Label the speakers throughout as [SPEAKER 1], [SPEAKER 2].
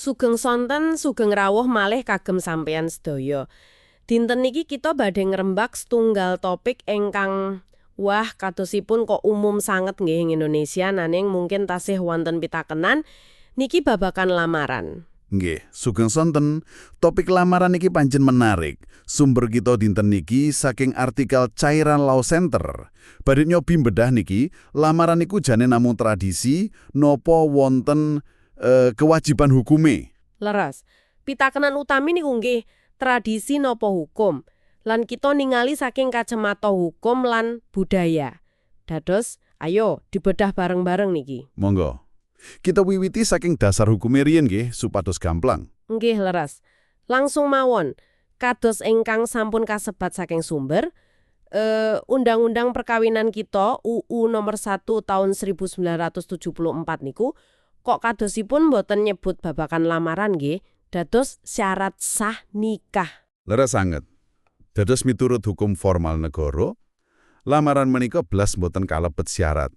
[SPEAKER 1] Sugeng sonten sugeng rawuh malih kagem sampeyan sedaya. Dinten niki kita badhe ngrembak setunggal topik ingkang wah kadosipun kok umum sanget nggih ing Indonesia naning mungkin tasih wonten pitakenan niki babakan lamaran.
[SPEAKER 2] Nggih, sugeng sonten. Topik lamaran niki pancen menarik. Sumber kita dinten niki saking artikel Cairan Law Center. Badhe nyobi bedah niki, lamaran niku jane namung tradisi nopo wonten eh, kewajiban hukume.
[SPEAKER 1] Leres. Pitakenan utami niku nggih tradisi nopo hukum. Lan kita ningali saking kacamata hukum lan budaya. Dados, ayo dibedah bareng-bareng niki.
[SPEAKER 2] Monggo. Kita wiwiti saking dasar hukume riyen nggih supados gamplang.
[SPEAKER 1] Nggih leres. Langsung mawon. Kados ingkang sampun kasebat saking sumber, eh, Undang-Undang Perkawinan kita UU nomor 1 tahun 1974 niku kok kadosipun boten nyebut babakan lamaran nggih, dados syarat sah nikah.
[SPEAKER 2] Leres sanget. Dados miturut hukum formal negara, lamaran menika blas boten kalebet syarat.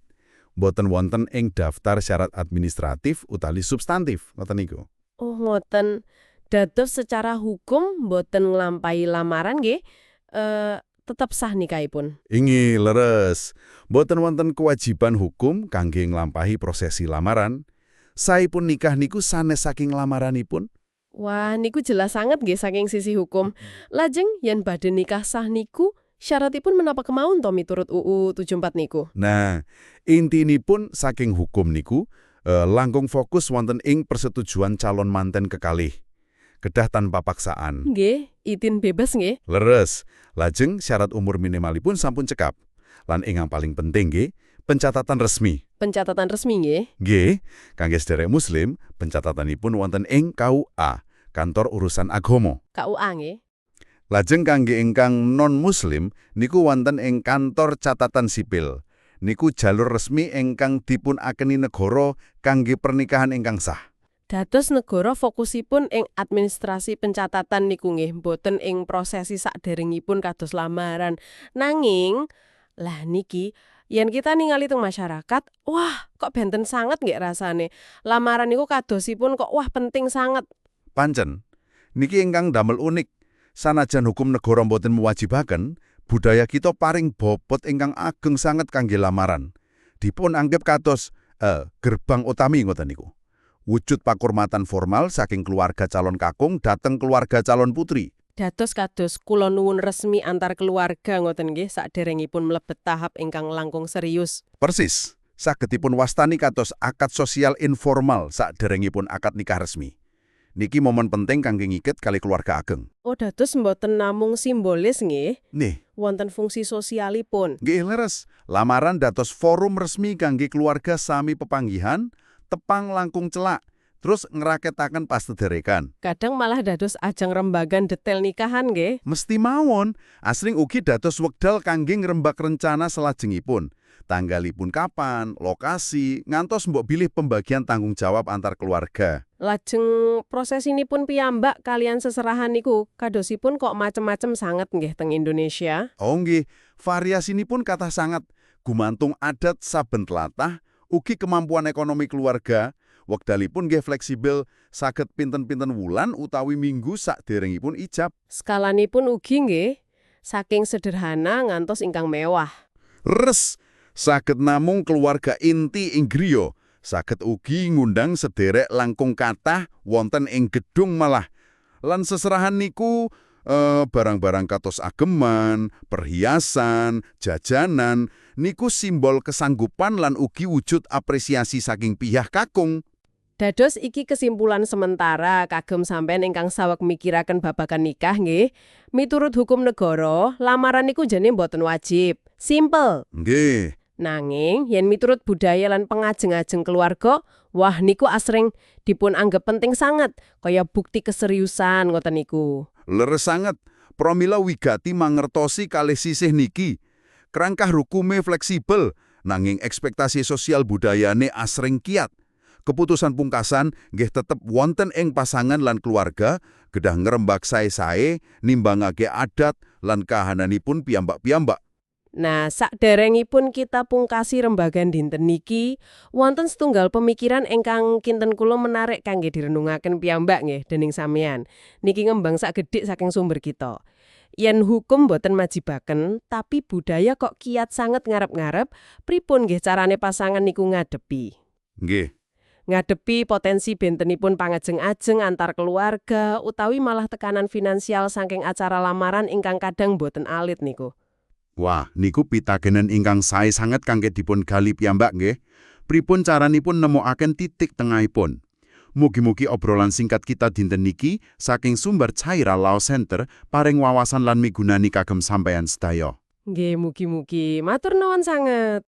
[SPEAKER 2] Boten wonten ing daftar syarat administratif utawi substantif, ngoten niku.
[SPEAKER 1] Oh ngoten. Dados secara hukum boten nglampahi lamaran nggih, eh, tetap sah nikahipun.
[SPEAKER 2] Ingi leres. Boten wonten kewajiban hukum kangge nglampahi prosesi lamaran. Saipun nikah niku sanes saking lamaranipun.
[SPEAKER 1] Wah, niku jelas sangat nggih saking sisi hukum. Lajeng yen badhe nikah sah niku syaratipun menapa kemawon to miturut UU 74 niku?
[SPEAKER 2] Nah, intinipun saking hukum niku eh, langkung fokus wonten ing persetujuan calon manten kekalih. Kedah tanpa paksaan.
[SPEAKER 1] Nggih, itin bebas nggih.
[SPEAKER 2] Leres. Lajeng syarat umur minimalipun sampun cekap. Lan ingkang paling penting nggih, pencatatan resmi.
[SPEAKER 1] Pencatatan resmi nggih.
[SPEAKER 2] Nggih, kangge sederek muslim, pencatatanipun wonten ing KUA, Kantor Urusan Agama.
[SPEAKER 1] KUA nggih.
[SPEAKER 2] Lajeng kangge ingkang non-muslim niku wonten ing Kantor Catatan Sipil. Niku jalur resmi ingkang dipun akeni negara kangge pernikahan ingkang sah.
[SPEAKER 1] Dados negara fokusipun ing administrasi pencatatan niku nggih, boten ing prosesi saderengipun kados lamaran. Nanging, lah niki yen kita ningali teng masyarakat, wah kok benten sanget nggih rasane. Lamaran niku kadosipun kok wah penting sanget.
[SPEAKER 2] Pancen, niki ingkang damel unik. Sanajan hukum negara boten mewajibaken, budaya kita paring bobot ingkang ageng sanget kangge lamaran. Dipun anggap kados eh, gerbang utami ngoten niku. Wujud pakurmatan formal saking keluarga calon kakung dateng keluarga calon putri.
[SPEAKER 1] Dados kados kula nuwun resmi antar keluarga ngoten nggih saderengipun mlebet tahap ingkang langkung serius.
[SPEAKER 2] Persis, sagedipun wastani kados akad sosial informal saderengipun akad nikah resmi. Niki momen penting kangge ngiket kali keluarga ageng.
[SPEAKER 1] Oh, dados mboten namung simbolis nggih,
[SPEAKER 2] Nih,
[SPEAKER 1] wonten fungsi sosialipun.
[SPEAKER 2] nggih leres, lamaran dados forum resmi kangge keluarga sami pepanggihan, tepang langkung celak, terus ngeraketaken pastederekan.
[SPEAKER 1] Kadang malah dados ajang rembagan detail nikahan nggih.
[SPEAKER 2] Mesti mawon, asring ugi dados wekdal kangge ngrembak rencana selajengipun. Tanggalipun kapan, lokasi, ngantos mbok bilih pembagian tanggung jawab antar keluarga.
[SPEAKER 1] Lajeng proses ini pun piyambak kalian seserahan niku kadosipun kok macem-macem sanget nggih teng Indonesia.
[SPEAKER 2] Oh nggih, variasinipun kathah sangat gumantung adat saben tlatah, ugi kemampuan ekonomi keluarga, wekdalipun nggih fleksibel saged pinten-pinten wulan utawi minggu sakderengipun ijab.
[SPEAKER 1] Skalanipun ugi nggih saking sederhana ngantos ingkang mewah.
[SPEAKER 2] Res, saged namung keluarga inti ing griya, saged ugi ngundang sederek langkung kathah wonten ing gedung malah. Lan seserahan niku eh, barang-barang katos ageman, perhiasan, jajanan, niku simbol kesanggupan lan ugi wujud apresiasi saking pihak kakung.
[SPEAKER 1] Dados iki kesimpulan sementara kagem sampean ingkang saweg mikiraken babagan nikah nggih. Miturut hukum negara, lamaran niku jane mboten wajib. Simple.
[SPEAKER 2] Nggih,
[SPEAKER 1] Nanging yen miturut budaya lan pengajeng-ajeng keluarga, wah niku asring dipun anggap penting sangat kaya bukti keseriusan ngoten niku.
[SPEAKER 2] leres sanget. Promila wigati mangertosi kalih sisih niki. Kerangkah rukume fleksibel, nanging ekspektasi sosial budayane asring kiat. Keputusan pungkasan nggih tetep wonten ing pasangan lan keluarga, kedah ngrembak sae-sae, nimbangake adat lan kahananipun piyambak-piyambak.
[SPEAKER 1] Nah, sakderengipun kita pungkasi rembagan dinten niki, wonten setunggal pemikiran ingkang kinten kula menarik kangge direnungaken piyambak nggih dening sampeyan. Niki ngembang sak gedhik saking sumber kita. Yen hukum boten majibaken, tapi budaya kok kiat sanget ngarep-ngarep, pripun nggih carane pasangan niku ngadepi?
[SPEAKER 2] Nggih.
[SPEAKER 1] Ngadepi potensi bentenipun pangajeng-ajeng antar keluarga utawi malah tekanan finansial saking acara lamaran ingkang kadang boten alit niku.
[SPEAKER 2] Wah, niku pitakenan ingkang sae sanget kangge dipun gali piyambak nggih. Pripun caranipun nemokaken titik tengahipun? Mugi-mugi obrolan singkat kita dinten niki saking sumber Caira Law Center paring wawasan lan migunani kagem sampeyan sedaya.
[SPEAKER 1] Nggih, mugi-mugi. Matur nuwun sanget.